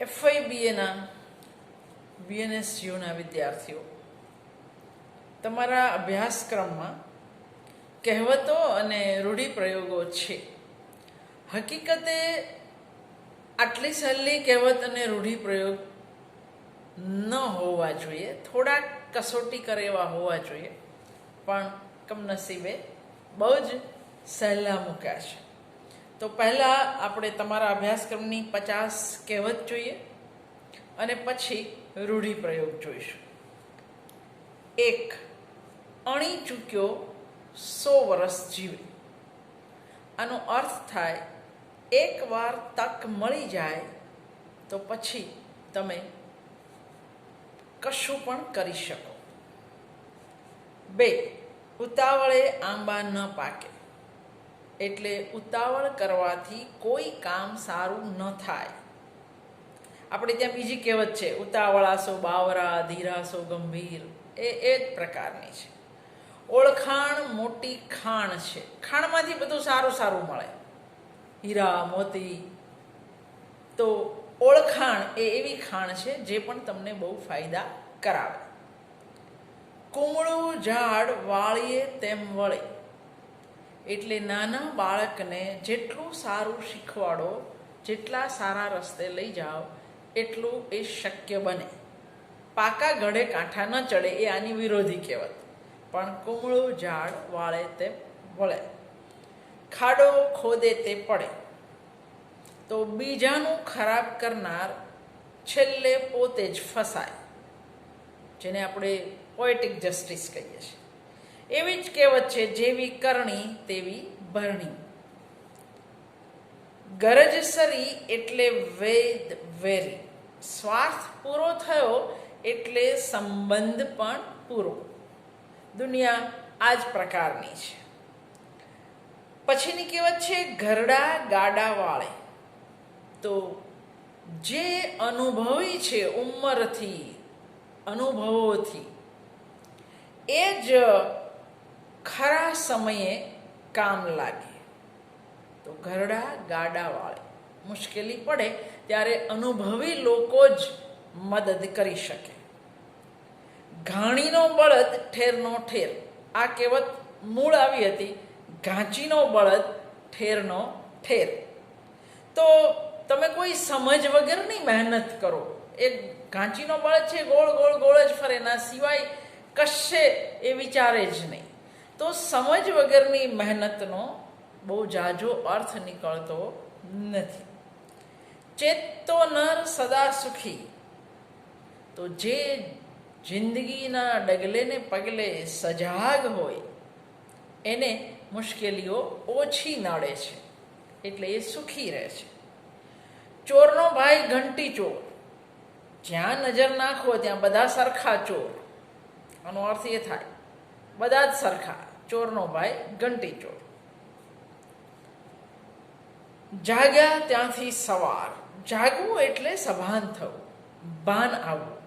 FI બીએના બીએનએસયુના વિદ્યાર્થીઓ, તમારા અભ્યાસક્રમમાં કહેવતો અને રૂઢિપ્રયોગો છે. હકીકતે આટલી સહેલી કહેવત અને રૂઢિપ્રયોગ ન હોવા જોઈએ, થોડાક કસોટી કરે એવા હોવા જોઈએ, પણ કમનસીબે બહુ જ સહેલા મૂક્યા છે. તો પહેલાં આપણે તમારા અભ્યાસક્રમની પચાસ કહેવત જોઈએ અને પછી રૂઢિપ્રયોગ જોઈશું. એક, અણી ચૂક્યો સો વર્ષ જીવે. આનો અર્થ થાય એકવાર તક મળી જાય તો પછી તમે કશું પણ કરી શકો. બે, ઉતાવળે આંબા ન પાકે. એટલે ઉતાવળ કરવાથી કોઈ કામ સારું ન થાય. આપણે ત્યાં બીજી કહેવત છે, ઉતાવળાસો બાવરા, ધીરાસો ગંભીર. એ એ જ પ્રકારની છે. ઓળખાણ મોટી ખાણ છે. ખાણમાંથી બધું સારું સારું મળે. હીરા, મોતી. તો ઓળખાણ એ એવી ખાણ છે જે પણ તમને બહુ ફાયદા કરાવે. કુમળું ઝાડ વાળીએ તેમ વળે. એટલે નાના બાળકને જેટલું સારું શીખવાડો, જેટલા સારા રસ્તે લઈ જાઓ, એટલું એ શક્ય બને. પાકા ગળે કાંઠા ન ચડે એ આની વિરોધી કહેવત. પણ કુમળું ઝાડ વાળે તે વળે. ખાડો ખોદે તે પડે. તો બીજાનું ખરાબ કરનાર છેલ્લે પોતે જ ફસાય. જેને આપણે પોએટિક જસ્ટિસ કહીએ છીએ. એવી જ કહેવત છે, જેવી કરણી, તેવી ભરણી. ગરજ સરી એટલે વેદ વેરી. સ્વાર્થ પૂરો થયો એટલે સંબંધ પણ પૂરો. દુનિયા આ જ પ્રકારની છે. પછીની કહેવત છે, ઘરડા ગાડા વાળે. તો જે અનુભવી છે ઉંમરથી, અનુભવોથી, એ જ ખરા સમયે કામ લાગે. તો ઘરડા ગાડા વાળે. મુશ્કેલી પડે ત્યારે અનુભવી લોકો જ મદદ કરી શકે. ઘાણીનો બળદ ઠેરનો ઠેર. આ કહેવત મૂળ આવી હતી. ઘાંચીનો બળદ ઠેરનો ઠેર. તો તમે કોઈ સમજ વગરની મહેનત કરો. એ ઘાંચીનો બળદ છે ગોળ ગોળ ગોળ જ ફરે. એના સિવાય કશે એ વિચારે જ નહીં. તો સમજ વગરની મહેનતનો બહુ જાજો અર્થ નીકળતો નથી. ચેતતો નર સદા સુખી. તો જે જિંદગીના ડગલે ને પગલે સજાગ હોય, એને મુશ્કેલીઓ ઓછી નડે છે, એટલે એ સુખી રહે છે. ચોરનો ભાઈ ઘંટી ચોર. જ્યાં નજર નાખો ત્યાં બધા સરખા ચોર. આનો અર્થ એ થાય, બધા જ સરખા. ચોરનો ભાઈ ઘંટી ચોર. જાગ્યા ત્યાંથી સવાર. જાગવું એટલે સભાન થવું, ભાન આવવું.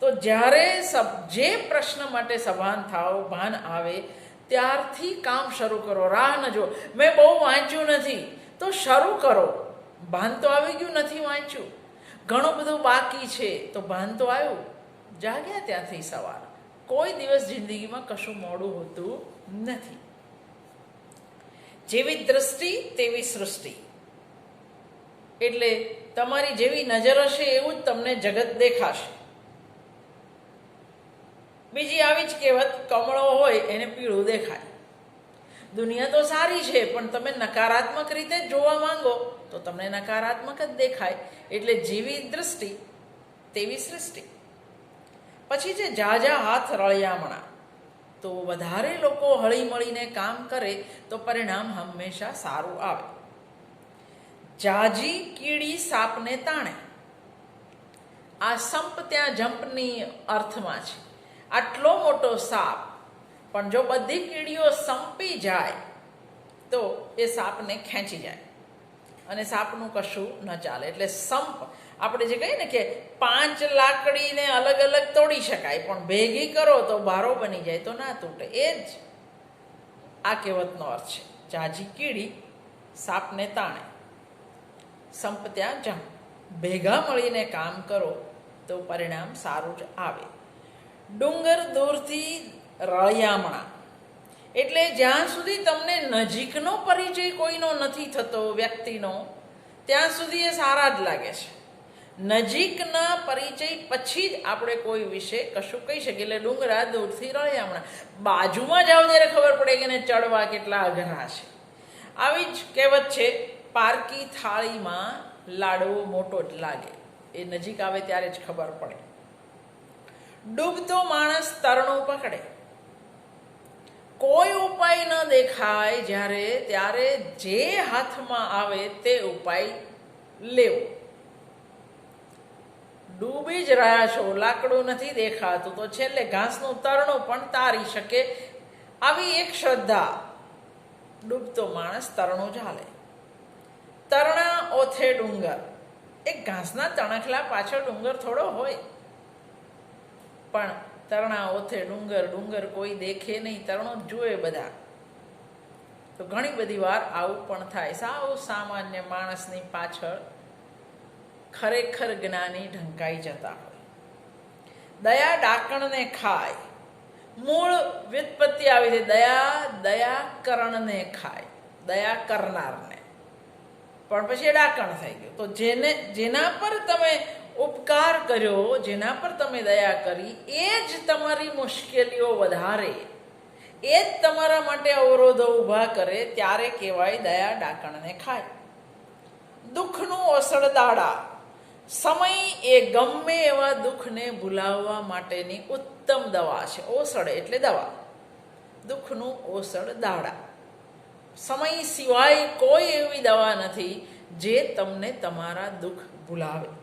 તો જ્યારે જે પ્રશ્ન માટે સભાન થાવ ભાન આવે, ત્યારથી કામ શરૂ કરો. રાહ ન જો મેં બહુ વાંચ્યું નથી. તો શરૂ કરો. ભાન તો આવી ગયું નથી વાંચ્યું. ઘણું બધું બાકી છે. તો ભાન તો આવ્યું. જાગ્યા ત્યાંથી સવાર. કોઈ દિવસ જિંદગીમાં કશું મોડું હોતું નથી. જેવી દ્રષ્ટિ, તેવી સૃષ્ટિ. એટલે તમારી જેવી નજર હશે એવું જ તમને જગત દેખાશે. બીજી આવી જ કહેવત, કમળો હોય એને પીળું દેખાય. દુનિયા તો સારી છે, પણ તમે નકારાત્મક રીતે જોવા માંગો, તો તમને નકારાત્મક જ દેખાય. એટલે જેવી દ્રષ્ટિ, તેવી સૃષ્ટિ. પછી છે, ઝાઝા હાથ રળિયામણા. તો વધારે લોકો હળી મળીને કામ કરે તો પરિણામ હંમેશા સારું આવે. જાજી કીડી સાપને તાણે. આ સંપ ત્યાં જંપની અર્થમાં છે. આટલો મોટો સાપ, પણ જો બધી કીડીઓ સંપી જાય, તો એ સાપને ખેંચી જાય. અને સાપનું કશું ન ચાલે. એટલે સંપ આપણે જે કહીએ ને કે પાંચ લાકડીને અલગ અલગ તોડી શકાય, પણ ભેગી કરો તો બારો બની જાય, તો ના તૂટે. એ જ આ કહેવતનો અર્થ છે. જાજી કીડી સાપને તાણે. સંપ ત્યાં જમ. ભેગા મળીને કામ કરો તો પરિણામ સારું જ આવે. ડુંગર દૂરથી રળિયામણા. એટલે જ્યાં સુધી તમને નજીકનો પરિચય કોઈનો નથી થતો, વ્યક્તિનો, ત્યાં સુધી એ સારા જ લાગે છે. નજીકના પરિચય પછી જ આપણે કોઈ વિશે કશું કહી શકીએ. એટલે ડુંગરા દૂરથી રળિયામણા બાજુમાં જાઓ ત્યારે ખબર પડે કે એને ચડવા કેટલા અઘરા છે. આવી જ કહેવત છે, પારકી થાળીમાં લાડવો મોટો જ લાગે. એ નજીક આવે ત્યારે જ ખબર પડે. ડૂબતો માણસ તરણું પકડે. કોઈ ઉપાય ન દેખાય જ્યારે ત્યારે જે હાથમાં આવે તે ઉપાય લેવો. ડૂબી જ રહ્યા છો, લાકડું નથી દેખાતું. તો છેલ્લે ઘાસનું તરણું પણ તારી શકે આવી એક શ્રદ્ધા. ડૂબતો માણસ તરણું ચાલે તરણા ઓથે ડુંગર. એક ઘાસના તણખલા પાછળ ડુંગર થોડો હોય. પણ તરણા ઓથે ડુંગર ડુંગર કોઈ દેખે નહીં, તરણો જ જુએ બધા. તો ઘણી બધી વાર આવું પણ થાય. સાવ સામાન્ય માણસની પાછળ ખરેખર જ્ઞાની ઢંકાઈ જતા હોય. દયા ડાકણને ખાય. મૂળ વ્યુત્પત્તિ આવી છે. દયા દયા કરણને ખાય. દયા કરનારને. પણ પછી એ ડાકણ થઈ ગયું. તો જેને, જેના પર તમે ઉપકાર કર્યો, જેના પર તમે દયા કરી, એ જ તમારી મુશ્કેલીઓ વધારે. એ જ તમારા માટે અવરોધો ઊભા કરે, ત્યારે કહેવાય દયા ડાકણને ખાય. દુઃખનું ઓસળ દાડા. સમય એ ગમે એવા દુઃખને ભૂલાવવા માટેની ઉત્તમ દવા છે. ઓસળ એટલે દવા. દુઃખનું ઓસળ દાડા. સમય સિવાય કોઈ એવી દવા નથી, જે તમને તમારા દુઃખ ભૂલાવે.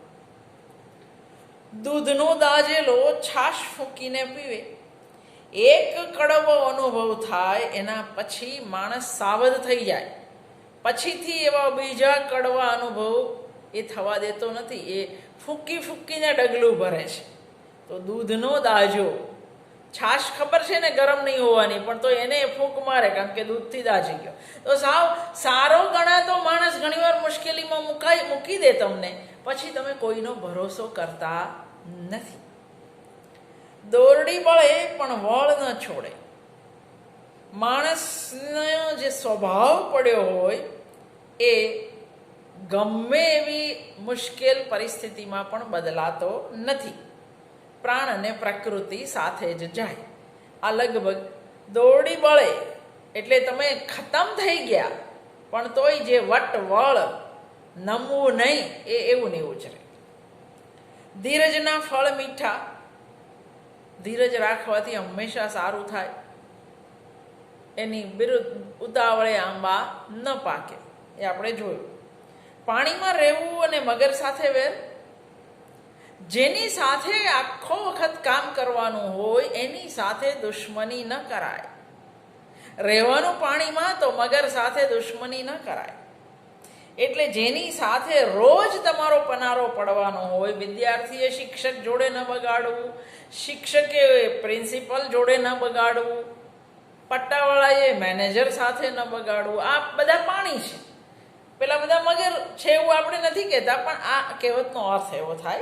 દૂધનો દાજેલો છાશ ફૂંકીને પીવે. એક કડવો અનુભવ થાય, એના પછી માણસ સાવધ થઈ જાય. પછીથી એવા બીજા કડવા અનુભવ એ થવા દેતો નથી, એ ફૂંકી ફૂંકીને ડગલું ભરે છે. તો દૂધનો દાજો છાશ ખબર છે ને ગરમ નહીં હોવાની, પણ તો એને ફૂંક મારે, કારણ કે દૂધથી દાજી ગયો. તો સાવ સારો ગણાતો માણસ ઘણીવાર મુશ્કેલીમાં મુકાઈ, મૂકી દે તમને. પછી તમે કોઈનો ભરોસો કરતા નથી. દોરડી બળે પણ વળ ન છોડે. માણસનો જે સ્વભાવ પડ્યો હોય, એ ગમે એવી મુશ્કેલ પરિસ્થિતિમાં પણ બદલાતો નથી. પ્રાણ અને પ્રકૃતિ સાથે જ જાય. આ લગભગ દોરડી બળે. એટલે તમે ખતમ થઈ ગયા. પણ તોય જે વટ વળ નમવું નહીં, એ એવું ને એવું ધીરજના ફળ મીઠા. ધીરજ રાખવાથી હંમેશા સારું થાય. એની બિરુદ ઉતાવળે આંબા ન પાકે. એ આપણે જોયું. પાણીમાં રહેવું અને મગર સાથે વેર જેની સાથે આખો વખત કામ કરવાનું હોય, એની સાથે દુશ્મની ન કરાય. રહેવાનું પાણીમાં તો મગર સાથે દુશ્મની ન કરાય. એટલે જેની સાથે રોજ તમારો પનારો પડવાનો હોય, વિદ્યાર્થીએ શિક્ષક જોડે ન બગાડવું, શિક્ષકે પ્રિન્સિપલ જોડે ન બગાડવું, પટ્ટાવાળાએ મેનેજર સાથે ન બગાડવું, આ બધા પાણી છે. પેલા બધા મગર છે એવું આપણે નથી કહેતા, પણ આ કહેવતનો અર્થ એવો થાય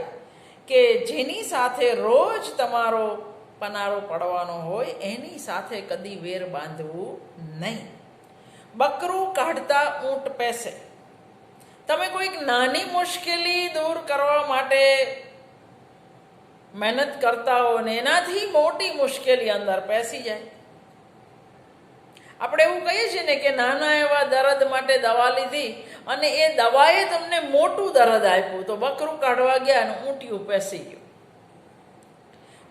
કે જેની સાથે રોજ તમારો પનારો પડવાનો હોય, એની સાથે કદી વેર બાંધવું નહીં. બકરું કાઢતા ઊંટ પેસે. તમે કોઈક નાની મુશ્કેલી દૂર કરવા માટે મહેનત કરતા હો ને એનાથી મોટી મુશ્કેલી અંદર પેસી જાય. આપણે એવું કહીએ છીએ ને કે નાના એવા દર્દ માટે દવા લીધી અને એ દવાએ તમને મોટું દર્દ આપ્યું. તો બકરું કાઢવા ગયા અને ઊંટિયું પેસી ગયું.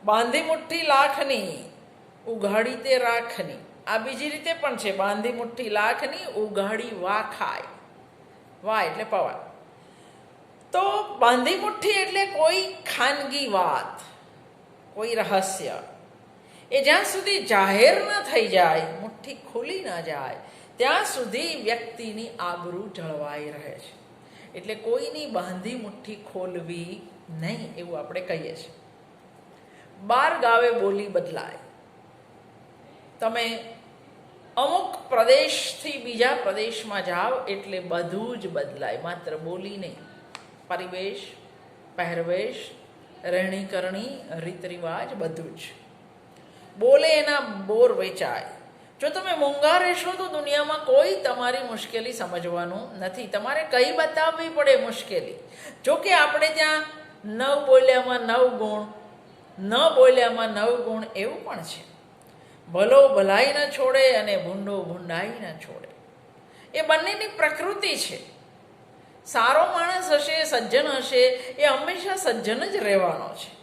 બાંધી મુઠ્ઠી લાખની, ઉઘાડી તે રાખની. આ બીજી રીતે પણ છે, બાંધી મુઠ્ઠી લાખની, ઉઘાડી વા ખાય વા એટલે પવા તો બાંધી મુઠ્ઠી એટલે કોઈ ખાનગી વાત, કોઈ રહસ્ય. એ જ્યાં સુધી જાહેર ન થઈ જાય, મુઠ્ઠી ખુલી ન જાય, ત્યાં સુધી વ્યક્તિની આબરૂ જળવાઈ રહે છે. એટલે કોઈની બાંધી મુઠ્ઠી ખોલવી નહીં એવું આપણે કહીએ છીએ. બાર ગાવે બોલી બદલાય. તમે અમુક પ્રદેશથી બીજા પ્રદેશમાં જાઓ એટલે બધું જ બદલાય. માત્ર બોલી નહીં. પરિવેશ, પહેરવેશ, રહેણીકરણી રીત રિવાજ બધું જ. બોલે એના બોર વેચાય. જો તમે મોંઘા રહેશો તો દુનિયામાં કોઈ તમારી મુશ્કેલી સમજવાનું નથી. તમારે કઈ બતાવવી પડે મુશ્કેલી? જો કે આપણે ત્યાં નવ બોલ્યામાં નવ ગુણ, ન બોલ્યામાં નવ ગુણ એવું પણ છે. ભલો ભલાઈ ન છોડે અને ભૂંડો ભૂંડાઈ ન છોડે. એ બંનેની પ્રકૃતિ છે. સારો માણસ હશે, સજ્જન હશે, એ હંમેશા સજ્જન જ રહેવાનો છે.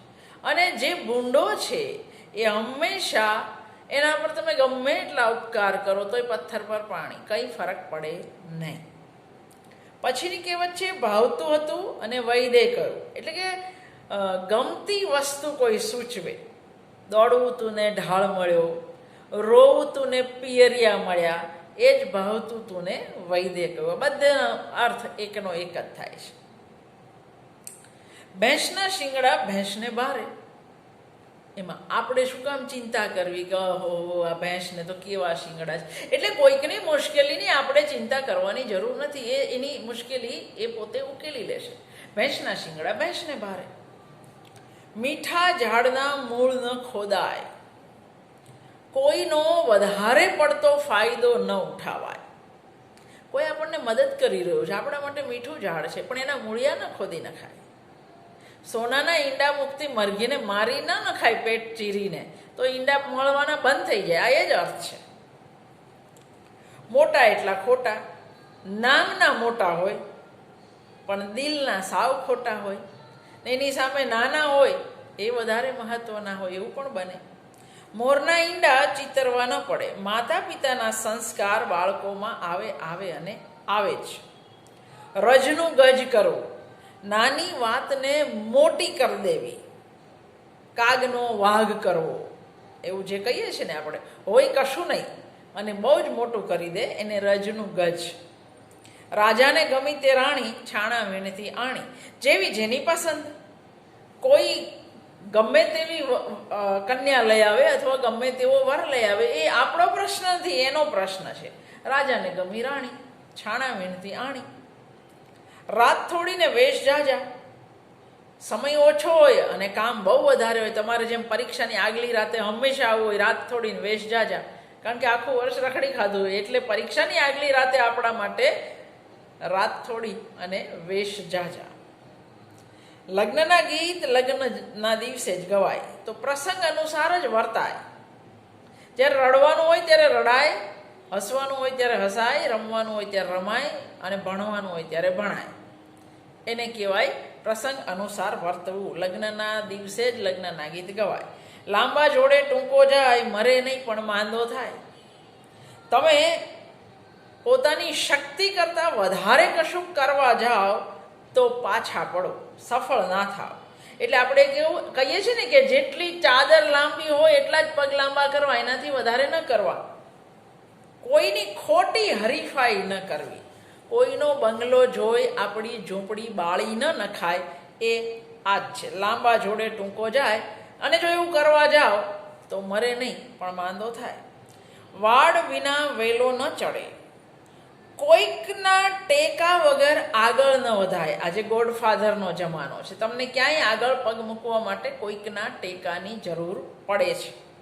અને જે ભૂંડો છે એ હંમેશા એના પર તમે ગમે એટલા ઉપકાર કરો તો એ પથ્થર પર પાણી, કંઈ ફરક પડે નહીં. પછીની કહેવત છે, ભાવતું હતું અને વૈદે કર્યું. એટલે કે ગમતી વસ્તુ કોઈ સૂચવે. દોડવું તું ને ઢાળ મળ્યો રોવું તું ને પિયરિયા મળ્યા, એ જ ભાવતું તું ને વૈદે કહ્યું બધાનો અર્થ એકનો એક જ થાય છે. ભેંસના શિંગડા ભેંસને બારે. એમાં આપણે શું કામ ચિંતા કરવી કે હો આ ભેંસને તો કેવા શિંગડા છે? એટલે કોઈકની મુશ્કેલીની આપણે ચિંતા કરવાની જરૂર નથી. એ, એની મુશ્કેલી એ પોતે ઉકેલી લેશે. ભેંસના શિંગડા, ભેંસને ભારે. મીઠા ઝાડના મૂળ ન ખોદાય. કોઈનો વધારે પડતો ફાયદો ન ઉઠાવાય. કોઈ આપણને મદદ કરી રહ્યો છે. આપણા માટે મીઠું ઝાડ છે, પણ એના મૂળિયા ન ખોદી નખાય. સોનાના ઈંડા મુક્તિ મરઘીને મારી ન નખાય પેટ ચીરીને. તો ઈંડા મળવાના બંધ થઈ જાય. આ એ જ અર્થ છે. મોટા એટલા ખોટા, નામના મોટા હોય, પણ દિલના સાવ ખોટા હોય એની સામે નાના હોય, એ વધારે મહત્વના હોય, એવું પણ બને. મોરના ઈંડા ચિતરવા ન પડે. માતા પિતાના સંસ્કાર બાળકોમાં આવે આવે અને આવે જ. રજનું ગજ કરવું નાની વાતને મોટી કરી દેવી. કાગનો વાઘ કરવો. એવું જે કહીએ છીએ ને આપણે. હોય કશું નહીં. અને બહુ જ મોટું કરી દે એને રજનું ગજ. રાજાને ગમી તે રાણી છાણા વીણથી આણી. જેવી જેની પસંદ. કોઈ ગમે તેવી કન્યા લઈ આવે અથવા ગમે તેવો વર લઈ આવે, એ આપણો પ્રશ્ન નથી, એનો પ્રશ્ન છે. રાજાને ગમી રાણી. છાણા વીણથી આણી. રાત થોડીને વેશ જાજા. સમય ઓછો હોય અને કામ બહુ વધારે હોય, તમારે જેમ પરીક્ષાની આગલી રાતે હંમેશા આવું હોય, રાત થોડીને વેશ જાજા. કારણ કે આખું વર્ષ રખડી ખાધું હોય, એટલે પરીક્ષાની આગલી રાતે આપણા માટે રાત થોડી અને વેશ જાજા. લગ્નના ગીત લગ્નના દિવસે જ ગવાય. તો પ્રસંગ અનુસાર જ વર્તાય. જ્યારે રડવાનું હોય ત્યારે રડાય હસવાનું હોય ત્યારે હસાય, રમવાનું હોય ત્યારે રમાય અને ભણવાનું હોય ત્યારે ભણાય. એને કહેવાય પ્રસંગ અનુસાર વર્તવું. લગ્નના દિવસે જ લગ્નના ગીત ગવાય. લાંબા જોડે ટૂંકો જાય, મરે નહીં પણ માંદો થાય. તમે પોતાની શક્તિ કરતાં વધારે કશું કરવા જાઓ તો પાછા પડો. સફળ ના થાવ એટલે આપણે કેવું કહીએ છીએ ને કે જેટલી ચાદર લાંબી હોય, એટલા જ પગ લાંબા કરવા. એનાથી વધારે ન કરવા. કોઈની ખોટી હરીફાઈ ન કરવી. કોઈનો બંગલો જોઈ આપણી ઝૂંપડી બાળી ન નખાય, એ આ જ છે. લાંબા જોડે ટૂંકો જાય અને જો એવું કરવા જાઓ, તો મરે નહીં, પણ માંદો થાય. વાડ વિના વેલો ન ચડે. કોઈકના ટેકા વગર આગળ ન વધાય. આજે ગોડફાધરનો જમાનો છે. તમને ક્યાંય આગળ પગ મૂકવા માટે કોઈકના ટેકાની જરૂર પડે છે.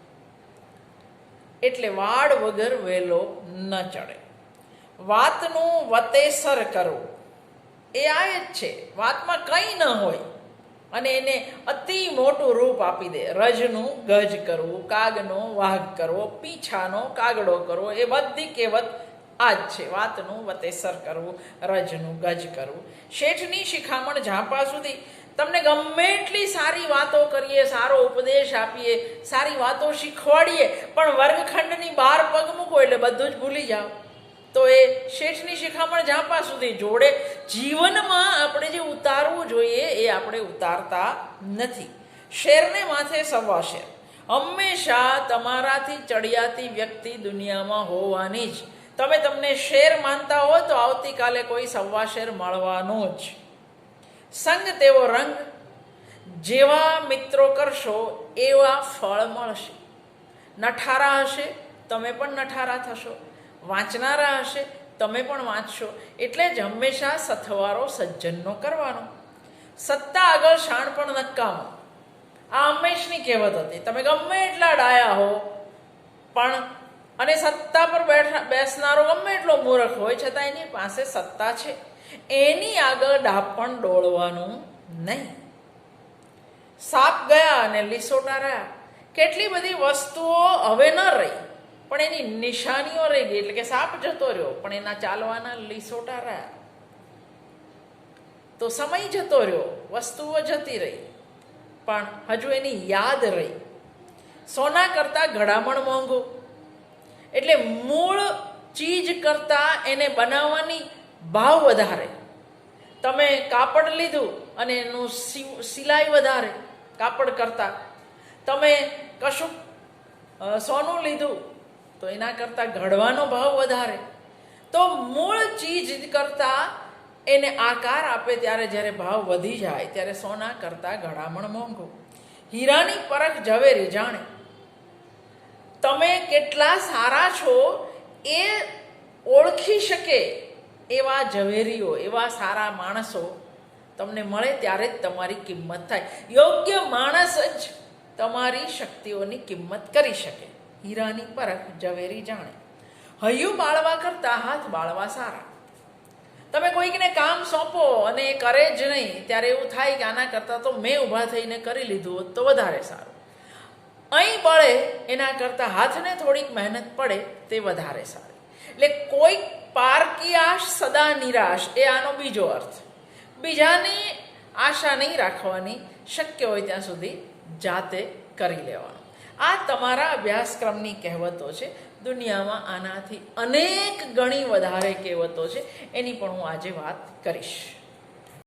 એટલે વાડ વગર વહેલો ન ચડે. વાતનું વતેસર કરવું એ આ જ છે. વાતમાં કંઈ ન હોય. અને એને અતિ મોટું રૂપ આપી દે. રજનું ગજ કરવું કાગનો વાઘ કરવો પીછાનો કાગડો કરવો એ બધી કહેવત આ જ છે. વાતનું વતેસર કરવું રજનું ગજ કરવું શેઠની શિખામણ ઝાંપા સુધી તમને ગમે એટલી સારી વાતો કરીએ, સારો ઉપદેશ આપીએ, સારી વાતો શીખવાડીએ, પણ વર્ગખંડની બહાર પગ મૂકો એટલે બધું જ ભૂલી જાઓ. તો એ શેઠની શિખામણ જાપા સુધી જોડે. જીવનમાં આપણે જે ઉતારવું જોઈએ એ આપણે ઉતારતા નથી. શેરને માથે સવા શેર. હંમેશા તમારાથી ચડિયાતી વ્યક્તિ દુનિયામાં હોવાની જ. તમે તમને શેર માનતા હો તો આવતીકાલે કોઈ સવા શેર મળવાનો જ. સંગ તેવો રંગ, જેવા મિત્રો કરશો, એવા ફળ મળશે. નઠારા હશે, તમે પણ નઠારા થશો. વાંચનારા હશે, તમે પણ વાંચશો. એટલે જ હંમેશા સથવારો સજ્જનનો કરવાનો. સત્તા આગળ શાણ પણ નકામો. આ હંમેશની કહેવત હતી. તમે ગમે એટલા ડાયા હો, પણ અને સત્તા પર બેઠા, બેસનારો ગમે એટલો મૂર્ખ હોય, છતાં એની પાસે સત્તા છે. એની આગળ ડાપણ ડોળવાનું નહીં. સાપ ગયા અને લીસોટા રહ્યા. કેટલી બધી વસ્તુઓ હવે ન રહી, પણ એની નિશાનીઓ રહી ગઈ. એટલે કે સાપ જતો રહ્યો, પણ એના ચાલવાના લીસોટા રહ્યા. તો સમય જતો રહ્યો, વસ્તુઓ જતી રહી, પણ હજુ એની યાદ રહી. સોના કરતાં ઘડામણ મોંઘું. એટલે મૂળ ચીજ કરતાં એને બનાવવાની ભાવ વધારે. તમે કાપડ લીધું અને એનું સિલાઈ વધારે કાપડ કરતાં. તમે કશું સોનું લીધું તો એના કરતાં ઘડવાનો ભાવ વધારે. તો મૂળ ચીજ કરતાં એને આકાર આપે ત્યારે જ્યારે ભાવ વધી જાય ત્યારે સોના કરતાં ઘડામણ મોંઘો. હીરાની પરખ ઝવેરી જાણે. તમે કેટલા સારા છો એ ઓળખી શકે એવા ઝવેરીઓ, એવા સારા માણસો તમને મળે ત્યારે જ તમારી કિંમત થાય. યોગ્ય માણસ જ તમારી શક્તિઓની કિંમત કરી શકે. હીરાની પરખ ઝવેરી જાણે. હૈયું બાળવા કરતાં હાથ બાળવા સારા. તમે કોઈકને કામ સોંપો અને એ કરે જ નહીં, ત્યારે એવું થાય કે આના કરતાં તો મેં ઊભા થઈને કરી લીધું હોત તો વધારે સારું. અહીં બળે એના કરતાં હાથને થોડીક મહેનત પડે તે વધારે સારી. એટલે કોઈક પારકી આશ સદા નિરાશ, એ આનો બીજો અર્થ. બીજાની આશા નહીં રાખવાની, શક્ય હોય ત્યાં સુધી જાતે કરી લેવાનું. આ તમારા અભ્યાસક્રમની કહેવતો છે. દુનિયામાં આનાથી અનેક ગણી વધારે કહેવતો છે. એની પણ હું આજે વાત કરીશ.